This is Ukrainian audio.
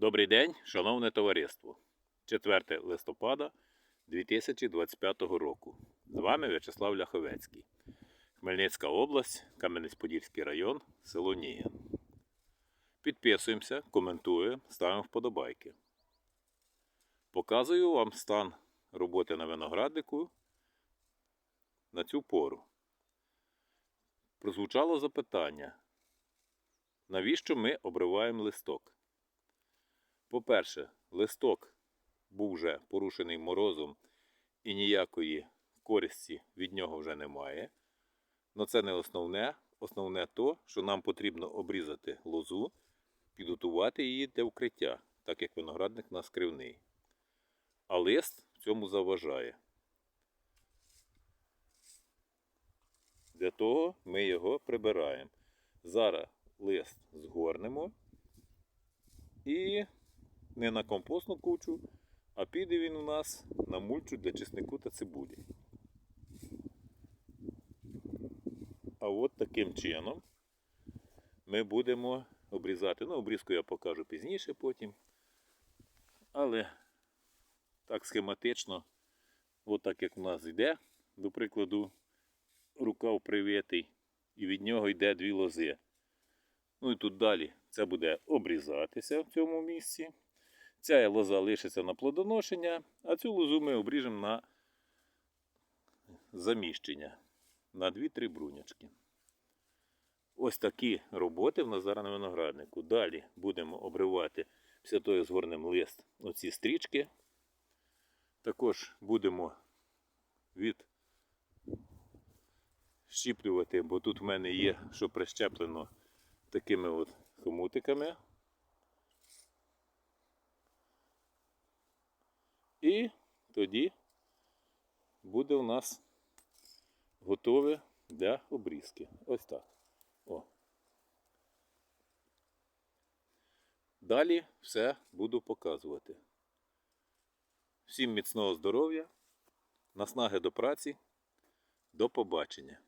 Добрий день, шановне товариство. 4 листопада 2025 року. З вами В'ячеслав Ляховецький. Хмельницька область, Кам'янець-Подільський район, село Нігін. Підписуємося, коментуємо, ставимо вподобайки. Показую вам стан роботи на винограднику на цю пору. Прозвучало запитання, навіщо ми обриваємо листок? По-перше, листок був вже порушений морозом і ніякої користі від нього вже немає. Але це не основне. Основне то, що нам потрібно обрізати лозу, підготувати її для укриття, так як виноградник у нас кривний. А лист в цьому заважає. Для того ми його прибираємо. Зараз лист згорнемо і не на компостну кучу, а піде він у нас на мульчу для чеснику та цибулі. А от таким чином ми будемо обрізати. Ну, обрізку я покажу пізніше потім. Але так схематично, от так як у нас йде, до прикладу, рукав привитий, і від нього йде дві лози. Ну і тут далі це буде обрізатися в цьому місці. Ця лоза лишиться на плодоношення, а цю лозу ми обріжемо на заміщення на 2-3 брунячки. Ось такі роботи в нас винограднику. Далі будемо обривати після того згорнемо лист оці стрічки. Також будемо від щіплювати, бо тут в мене є, що прищеплено такими от хомутиками. І тоді буде у нас готове для обрізки. Ось так. О. Далі все буду показувати. Всім міцного здоров'я, наснаги до праці. До побачення.